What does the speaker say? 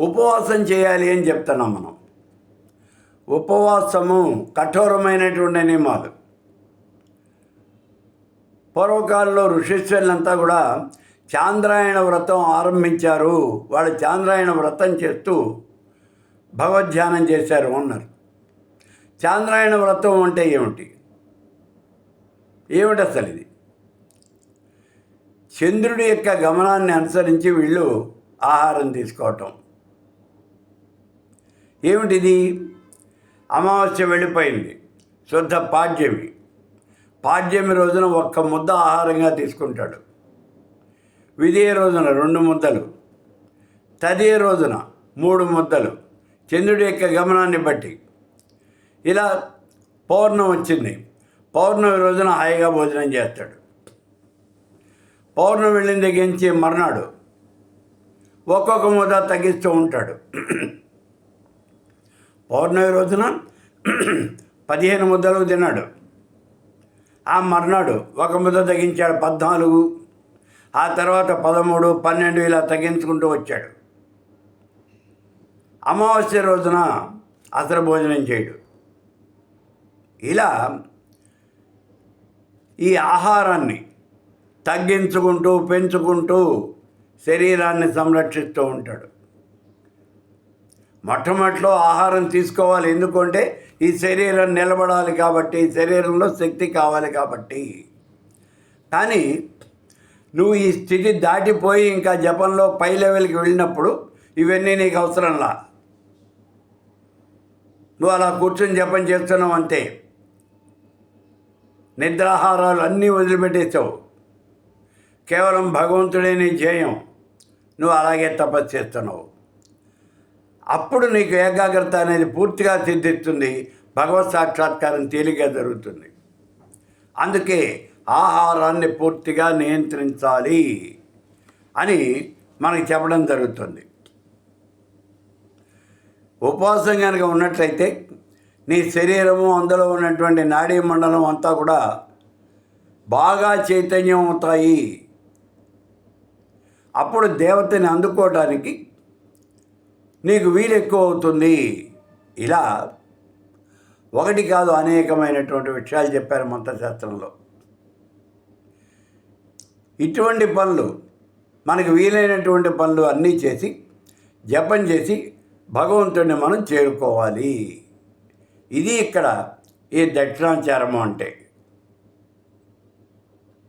ఉపవాసం చేయాలి అని చెప్తున్నాం మనం. ఉపవాసము కఠోరమైనటువంటి నియమాలు. పూర్వకాలంలో ఋషిశ్వరులంతా కూడా చాంద్రాయణ వ్రతం ఆరంభించారు. వాళ్ళు చాంద్రాయణ వ్రతం చేస్తూ భగవద్ధ్యానం చేశారు అన్నారు. చాంద్రాయణ వ్రతం అంటే ఏమిటి? ఏమిటి అసలు ఇది? చంద్రుడి యొక్క గమనాన్ని అనుసరించి వీళ్ళు ఆహారం తీసుకోవటం. ఏమిటిది? అమావాస్య వెళ్ళిపోయింది. శుద్ధ పాడ్యమి. పాడ్యమి రోజున ఒక్క ముద్ద ఆహారంగా తీసుకుంటాడు. విదే రోజున రెండు ముద్దలు. తదే రోజున మూడు ముద్దలు. చంద్రుడి యొక్క గమనాన్ని బట్టి. ఇలా పౌర్ణం వచ్చింది. పౌర్ణమి రోజున హాయిగా భోజనం చేస్తాడు. పౌర్ణమి వెళ్ళిన దగ్గర నుంచి మర్నాడు ఒక్కొక్క ముద్ద తగ్గిస్తూ ఉంటాడు. పౌర్ణమి రోజున పదిహేను ముద్దలు తిన్నాడు. ఆ మర్నాడు ఒక ముద్ద తగ్గించాడు పద్నాలుగు ఆ తర్వాత పదమూడు పన్నెండు ఇలా తగ్గించుకుంటూ వచ్చాడు. అమావాస్య రోజున అసలు భోజనం చేయడు. ఇలా ఈ ఆహారాన్ని తగ్గించుకుంటూ పెంచుకుంటూ శరీరాన్ని సంరక్షిస్తూ ఉంటాడు. మొట్టమొదటిలో ఆహారం తీసుకోవాలి. ఎందుకంటే ఈ శరీరం నిలబడాలి కాబట్టి ఈ శరీరంలో శక్తి కావాలి కాబట్టి. కానీ నువ్వు ఈ స్థితి దాటిపోయి ఇంకా జపంలో పై లెవెల్కి వెళ్ళినప్పుడు ఇవన్నీ నీకు అవసరంలా? నువ్వు అలా కూర్చొని జపం చేస్తున్నావు అంతే. నిద్రాహారాలు అన్నీ వదిలిపెట్టేసావు. కేవలం భగవంతుడే నీ ధ్యేయం నువ్వు అలాగే తపస్సు చేస్తున్నావు. అప్పుడు నీకు ఏకాగ్రత అనేది పూర్తిగా సిద్ధిస్తుంది. భగవత్ సాక్షాత్కారం తేలిగ్గా జరుగుతుంది. అందుకే ఆహారాన్ని పూర్తిగా నియంత్రించాలి అని మనకి చెప్పడం జరుగుతుంది. ఉపవాసం కనుక ఉన్నట్లయితే నీ శరీరము అందులో ఉన్నటువంటి నాడీ మండలం అంతా కూడా బాగా చైతన్యం అవుతాయి. అప్పుడు దేవతని అందుకోవడానికి నీకు వీలు ఎక్కువ అవుతుంది ఇలా ఒకటి కాదు అనేకమైనటువంటి విషయాలు చెప్పారు మంత్రశాస్త్రంలో ఇటువంటి పనులు మనకు వీలైనటువంటి పనులు అన్నీ చేసి జపం చేసి భగవంతుడిని మనం చేరుకోవాలి. ఇది ఇక్కడ ఈ దక్షిణాచారము అంటే.